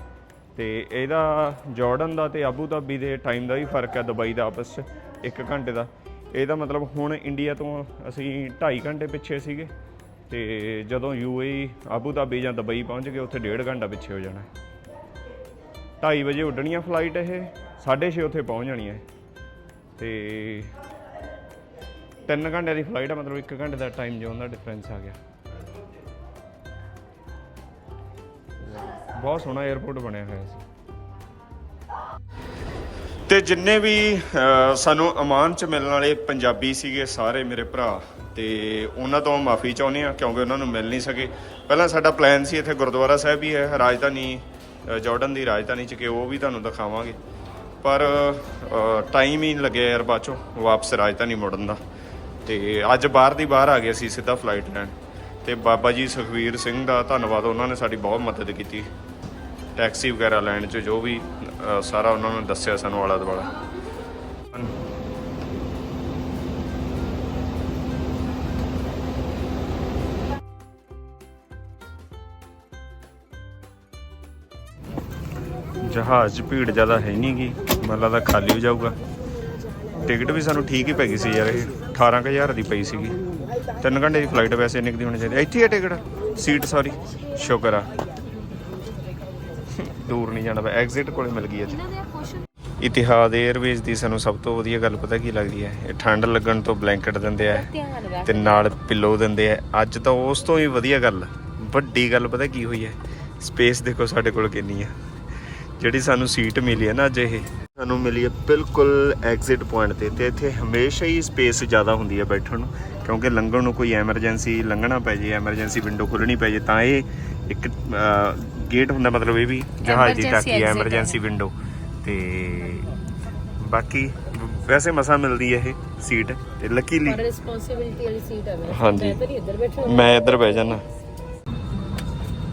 ਤੇ ਇਹਦਾ ਜਾਰਡਨ ਦਾ ਤੇ ਆਬੂ ਧਾਬੀ ਦੇ ਟਾਈਮ ਦਾ ਵੀ ਫ਼ਰਕ ਹੈ ਦੁਬਈ ਦਾ ਆਪਸ 'ਚ 1 ਘੰਟੇ ਦਾ। ਇਹਦਾ ਮਤਲਬ ਹੁਣ ਇੰਡੀਆ ਤੋਂ ਅਸੀਂ 2.5 ਘੰਟੇ ਪਿੱਛੇ ਸੀਗੇ, ਤੇ ਜਦੋਂ ਯੂਏਈ ਆਬੂ ਧਾਬੀ ਜਾਂ ਦੁਬਈ ਪਹੁੰਚ ਗਏ, ਉੱਥੇ 1.5 ਘੰਟਾ ਪਿੱਛੇ ਹੋ ਜਾਣਾ। 2:30 ਵਜੇ ਉੱਡਣੀ ਆ ਫਲਾਈਟ ਇਹ 6:30 ਉੱਥੇ ਪਹੁੰਚ ਜਾਣੀ ਹੈ। ਤੇ 3 ਘੰਟੇ ਦੀ ਫਲਾਈਟ ਆ ਮਤਲਬ 1 ਘੰਟੇ ਦਾ ਟਾਈਮ ਜ਼ੋਨ ਦਾ ਡਿਫਰੈਂਸ ਆ ਗਿਆ। ਬਹੁਤ ਸੋਹਣਾ 에어ਪੋਰਟ ਬਣਿਆ ਹੋਇਆ ਸੀ। ਤੇ ਜਿੰਨੇ ਵੀ ਸਾਨੂੰ ਅਮਾਨ ਚ ਮਿਲਣ ਵਾਲੇ ਪੰਜਾਬੀ ਸੀਗੇ ਸਾਰੇ ਮੇਰੇ ਭਰਾ ਤੇ ਉਹਨਾਂ ਤੋਂ ਮਾਫੀ ਚਾਹੁੰਦੇ ਆ ਕਿਉਂਕਿ ਉਹਨਾਂ ਨੂੰ ਮਿਲ ਨਹੀਂ ਸਕੇ। ਪਹਿਲਾਂ ਸਾਡਾ ਪਲਾਨ ਸੀ ਇੱਥੇ ਗੁਰਦੁਆਰਾ ਸਾਹਿਬ ਵੀ ਹੈ ਰਾਜਧਾਨੀ ਅਹ, ਜਾਰਡਨ ਦੀ ਰਾਜਧਾਨੀ ਚ ਕਿ ਉਹ ਵੀ ਤੁਹਾਨੂੰ ਦਿਖਾਵਾਂਗੇ। ਪਰ ਟਾਈਮ ਹੀ ਨਹੀਂ ਲੱਗਿਆ ਯਾਰ ਬਾਅਦ ਚੋਂ। ਵਾਪਸ ਰਾਜਧਾਨੀ ਮੁੜਨ ਦਾ। ਤੇ ਅੱਜ ਬਾਹਰ ਦੀ ਬਾਹਰ ਆ ਗਏ ਸੀ ਸਿੱਧਾ ਫਲਾਈਟ ਲੈਣ। ਤੇ ਬਾਬਾ ਜੀ ਸੁਖਵੀਰ ਸਿੰਘ ਦਾ ਧੰਨਵਾਦ, ਉਹਨਾਂ ਨੇ ਸਾਡੀ ਬਹੁਤ ਮਦਦ ਕੀਤੀ। ਟੈਕਸੀ ਵਗੈਰਾ ਲੈਣ ਚ ਜੋ ਵੀ ਸਾਰਾ ਉਹਨਾਂ ਨੇ ਦੱਸਿਆ ਸਾਨੂੰ ਆਲਾ ਦੁਆਲਾ। ਜਹਾਜ਼ 'ਚ ਭੀੜ ਜ਼ਿਆਦਾ ਹੈ ਨਹੀਂ ਗੀ। ਮੈਨੂੰ ਲੱਗਦਾ ਖਾਲੀ ਹੋ ਜਾਊਗਾ। ਟਿਕਟ ਵੀ ਸਾਨੂੰ ਠੀਕ ਹੀ ਪੈ ਗਈ ਸੀ ਯਾਰ ਇਹ। 18000 ਦੀ ਪਈ ਸੀਗੀ। ਤਿੰਨ ਘੰਟੇ ਦੀ ਫਲਾਈਟ ਵੈਸੇ ਨਿਕਦੀ ਹੋਣੀ ਚਾਹੀਦੀ। ਇੱਥੇ ਹੈ ਟਿਕਟ? ਸੀਟ ਸੌਰੀ ਸ਼ੁਕਰ ਆ। ਦੂਰ ਨਹੀਂ ਜਾਣਾ ਪਿਆ। ਐਗਜ਼ਿਟ ਕੋਲੇ ਮਿਲ ਗਈ ਇੱਥੇ। ਇਹਨਾਂ ਦੇ ਇਤਿਹਾਦ 에ਅਰਵੇਜ਼ ਦੀ ਸਾਨੂੰ ਸਭ ਤੋਂ ਵਧੀਆ ਗੱਲ ਪਤਾ ਕੀ ਲੱਗਦੀ ਹੈ ਇਹ ਠੰਡ ਲੱਗਣ ਤੋਂ ਬਲੈਂਕਟ ਦਿੰਦੇ ਆ ਧਿਆਨ ਤੇ ਨਾਲ ਪਿੱਲੋ ਦਿੰਦੇ ਆ। ਅੱਜ ਤਾਂ ਉਸ ਤੋਂ ਵੀ ਵਧੀਆ ਗੱਲ, ਵੱਡੀ ਗੱਲ ਪਤਾ ਕੀ ਹੋਈ ਹੈ ਸਪੇਸ ਦੇਖੋ ਸਾਡੇ ਕੋਲ ਕਿੰਨੀ ਆ। ਜਿਹੜੀ ਸਾਨੂੰ ਸੀਟ ਮਿਲੀ ਹੈ ਨਾ ਅੱਜ ਇਹ। ਸਾਨੂੰ ਮਿਲੀ ਹੈ ਬਿਲਕੁਲ ਐਗਜ਼ਿਟ ਪੁਆਇੰਟ ਤੇ ਤੇ ਇੱਥੇ ਹਮੇਸ਼ਾ ਹੀ ਸਪੇਸ ਜ਼ਿਆਦਾ ਹੁੰਦੀ ਹੈ ਬੈਠਣ ਨੂੰ ਕਿਉਂਕਿ ਲੰਘਣ ਨੂੰ ਕੋਈ ਐਮਰਜੈਂਸੀ ਲੰਘਣਾ ਪੈ ਜੇ ਐਮਰਜੈਂਸੀ ਵਿੰਡੋ ਖੋਲਣੀ ਪੈ ਜੇ ਤਾਂ ਇਹ ਇੱਕ ਗੇਟ ਹੁੰਦਾ ਮਤਲਬ ਇਹ ਵੀ ਜਹਾਜ਼ ਦੀ ਟਾਕੀ ਹੈ। ਐਮਰਜੈਂਸੀ ਵਿੰਡੋ ਤੇ ਬਾਕੀ ਵੈਸੇ ਮਸਾ ਮਿਲਦੀ ਹੈ ਇਹ ਸੀਟ ਤੇ ਲੱਕੀਲੀ ਰਿਸਪੌਂਸਿਬਿਲਟੀ ਵਾਲੀ ਸੀਟ ਮੈਂ ਹਾਂਜੀ। ਮੈਂ ਤਾਂ ਨਹੀਂ ਇੱਧਰ ਬੈਠਣਾ ਮੈਂ ਇੱਧਰ ਬਹਿ ਜਾਣਾ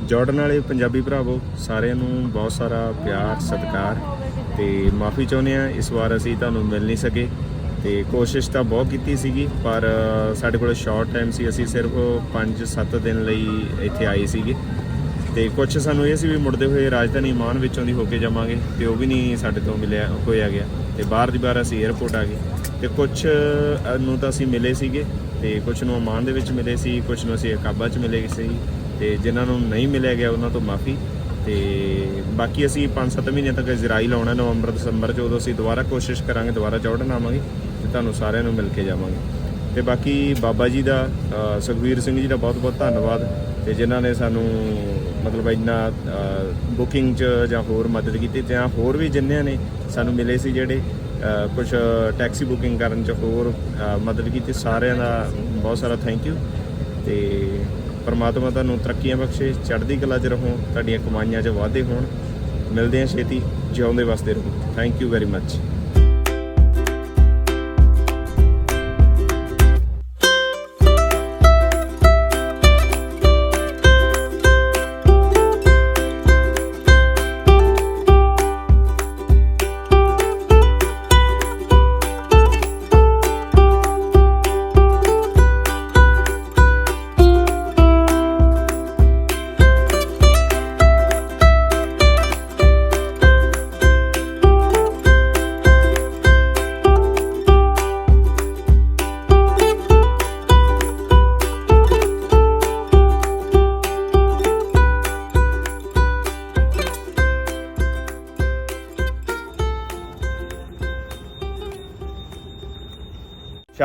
ਜਾਰਡਨ ਵਾਲੇ ਪੰਜਾਬੀ ਭਰਾਵੋ ਸਾਰਿਆਂ ਨੂੰ ਬਹੁਤ ਸਾਰਾ ਪਿਆਰ ਸਤਿਕਾਰ। ਤੇ ਮਾਫੀ ਚਾਹੁੰਦੇ ਆ ਇਸ ਵਾਰ ਅਸੀਂ ਤੁਹਾਨੂੰ ਮਿਲ ਨਹੀਂ ਸਕੇ ਤੇ ਕੋਸ਼ਿਸ਼ ਤਾਂ ਬਹੁਤ ਕੀਤੀ ਸੀਗੀ, ਪਰ ਸਾਡੇ ਕੋਲ ਸ਼ਾਰਟ ਟਾਈਮ ਸੀ, ਅਸੀਂ ਸਿਰਫ 5-7 ਦਿਨ ਲਈ ਇੱਥੇ ਆਏ ਸੀਗੇ। ਤੇ ਕੁਝ ਸਾਨੂੰ ਇਹ ਸੀ ਵੀ ਮੁੜਦੇ ਹੋਏ ਰਾਜਧਾਨੀ ਮਾਨ ਵਿੱਚੋਂ ਦੀ ਹੋ ਕੇ ਜਾਵਾਂਗੇ, ਤੇ ਉਹ ਵੀ ਨਹੀਂ ਸਾਡੇ ਤੋਂ ਮਿਲਿਆ, ਹੋਇਆ ਗਿਆ। ਤੇ ਬਾਹਰ ਦੀ ਬਾਹਰ ਅਸੀਂ 에ਅਰਪੋਰਟ ਆ ਗਏ। ਤੇ ਕੁਝ ਨੂੰ ਤਾਂ ਅਸੀਂ ਮਿਲੇ ਸੀਗੇ, ਤੇ ਕੁਝ ਨੂੰ ਅਮਾਨ ਦੇ ਵਿੱਚ ਮਿਲੇ ਸੀ ਕੁਝ ਨੂੰ ਅਸੀਂ ਅਕਾਬਾ 'ਚ ਮਿਲੇ ਸੀ ਤੇ ਜਿਨ੍ਹਾਂ ਨੂੰ ਨਹੀਂ ਮਿਲਿਆ ਗਿਆ, ਉਹਨਾਂ ਤੋਂ ਮਾਫੀ ਤੇ ਬਾਕੀ ਅਸੀਂ 5-7 ਮਹੀਨੇ ਤੱਕ ਇਜ਼ਰਾਈਲ ਆਉਣਾ ਨਵੰਬਰ ਦਸੰਬਰ 'ਚ ਉਦੋਂ ਅਸੀਂ ਦੁਬਾਰਾ ਕੋਸ਼ਿਸ਼ ਕਰਾਂਗੇ ਦੁਬਾਰਾ ਚੌੜਨ ਆਵਾਂਗੇ ਤੇ ਤੁਹਾਨੂੰ ਸਾਰਿਆਂ ਨੂੰ ਮਿਲ ਕੇ ਜਾਵਾਂਗੇ। ਤੇ ਬਾਕੀ ਬਾਬਾ ਜੀ ਦਾ ਅ, ਸੁਖਵੀਰ ਸਿੰਘ ਜੀ ਦਾ ਬਹੁਤ ਬਹੁਤ ਧੰਨਵਾਦ ਤੇ ਜਿਨ੍ਹਾਂ ਨੇ ਸਾਨੂੰ ਮਤਲਬ ਇੰਨਾ ਬੁਕਿੰਗ 'ਚ ਜਾਂ ਹੋਰ ਮਦਦ ਕੀਤੀ ਤੇ ਜਾਂ ਹੋਰ ਵੀ ਜਿੰਨਿਆਂ ਨੇ ਸਾਨੂੰ ਮਿਲੇ ਸੀ ਜਿਹੜੇ ਕੁਝ ਟੈਕਸੀ ਬੁਕਿੰਗ ਕਰਨ 'ਚ ਹੋਰ ਮਦਦ ਕੀਤੀ ਸਾਰਿਆਂ ਦਾ ਬਹੁਤ ਸਾਰਾ ਥੈਂਕ ਯੂ ਤੇ ਪਰਮਾਤਮਾ ਤੁਹਾਨੂੰ ਤਰੱਕੀਆਂ ਬਖਸ਼ੇ, ਚੜ੍ਹਦੀ ਕਲਾ 'ਚ ਰਹੋ, ਤੁਹਾਡੀਆਂ ਕਮਾਈਆਂ 'ਚ ਵਾਧੇ ਹੋਣ। ਮਿਲਦੇ ਹਾਂ ਛੇਤੀ, ਜਿਉਂਦੇ ਵਸਦੇ ਰਹੋ। ਥੈਂਕ ਯੂ ਵੈਰੀ ਮੱਚ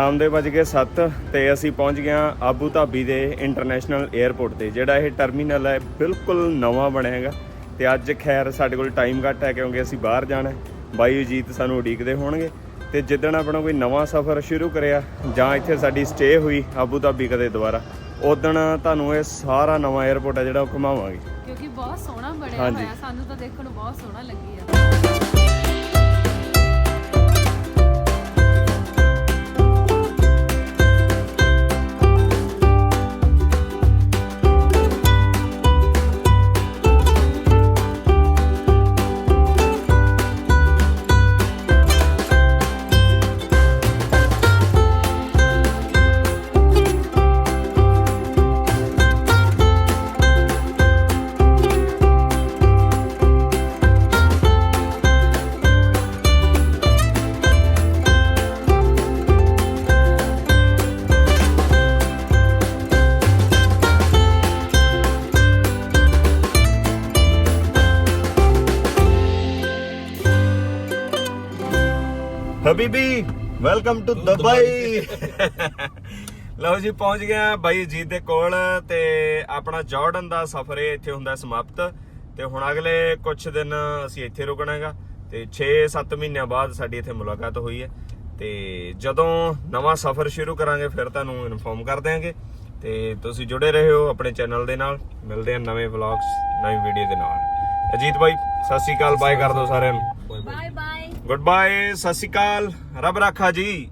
ਸ਼ਾਮ ਦੇ ਵੱਜ ਗਏ 7 ਤੇ ਅਸੀਂ ਪਹੁੰਚ ਗਏ ਹਾਂ ਆਬੂ ਧਾਬੀ ਦੇ ਇੰਟਰਨੈਸ਼ਨਲ 에ਅਰਪੋਰਟ ਤੇ ਜਿਹੜਾ ਇਹ ਟਰਮੀਨਲ ਹੈ ਬਿਲਕੁਲ ਨਵਾਂ ਬਣਿਆ ਹੈਗਾ ਤੇ ਅੱਜ ਖੈਰ ਸਾਡੇ ਕੋਲ ਟਾਈਮ ਘੱਟ ਹੈ ਕਿਉਂਕਿ ਅਸੀਂ ਬਾਹਰ ਜਾਣਾ ਹੈ। ਬਾਈ ਅਜੀਤ ਸਾਨੂੰ ਉਡੀਕਦੇ ਹੋਣਗੇ ਤੇ ਜਿੱਦਣ ਆਪਣਾ ਕੋਈ ਨਵਾਂ ਸਫ਼ਰ ਸ਼ੁਰੂ ਕਰਿਆ ਜਾਂ ਇੱਥੇ ਸਾਡੀ ਸਟੇ ਹੋਈ ਆਬੂ ਧਾਬੀ ਕਦੇ ਦੁਬਾਰਾ ਉਦਣ ਤੁਹਾਨੂੰ ਇਹ ਸਾਰਾ ਨਵਾਂ 에ਅਰਪੋਰਟ ਹੈ ਜਿਹੜਾ ਉਹ ਘੁਮਾਵਾਂਗੇ। ਕਿਉਂਕਿ ਬਹੁਤ ਸੋਹਣਾ ਬਣਿਆ। ਹੋਇਆ ਸਾਨੂੰ ਤਾਂ ਦੇਖਣ ਨੂੰ ਬਹੁਤ ਸੋਹਣਾ ਲੱਗਿਆ। ਹਬੀਬੀ ਵੈਲਕਮ ਟੂ ਦੁਬਈ ਲਓ ਜੀ ਪਹੁੰਚ ਗਿਆ ਬਾਈ ਜੀਤ ਦੇ ਕੋਲ ਤੇ ਆਪਣਾ ਜਾਰਡਨ ਦਾ ਸਫ਼ਰ ਇੱਥੇ ਹੁੰਦਾ ਸਮਾਪਤ। ਤੇ ਹੁਣ ਅਗਲੇ ਕੁਝ ਦਿਨ ਅਸੀਂ ਇੱਥੇ ਰੁਕਣਾ ਹੈਗਾ ਤੇ 6-7 ਮਹੀਨਿਆਂ ਬਾਅਦ ਸਾਡੀ ਇੱਥੇ ਮੁਲਾਕਾਤ ਹੋਈ ਹੈ। ਤੇ ਜਦੋਂ ਨਵਾਂ ਸਫ਼ਰ ਸ਼ੁਰੂ ਕਰਾਂਗੇ ਫਿਰ ਤੁਹਾਨੂੰ ਇਨਫੋਰਮ ਕਰ ਦਿਆਂਗੇ। ਤੇ ਤੁਸੀਂ ਜੁੜੇ ਰਹੋ ਆਪਣੇ ਚੈਨਲ ਦੇ ਨਾਲ। ਮਿਲਦੇ ਹਾਂ ਨਵੇਂ ਵਲੌਗਸ ਨਵੀਂ ਵੀਡੀਓ ਦੇ ਨਾਲ। ਅਜੀਤ ਬਾਈ ਸਤਿ ਸ਼੍ਰੀ ਅਕਾਲ ਬਾਏ ਕਰ ਦਿਓ ਸਾਰਿਆਂ ਨੂੰ। Bye bye. ਗੁੱਡ ਬਾਏ ਸਤਿ ਸ਼੍ਰੀ ਅਕਾਲ। ਰੱਬ ਰਾਖਾ ਜੀ।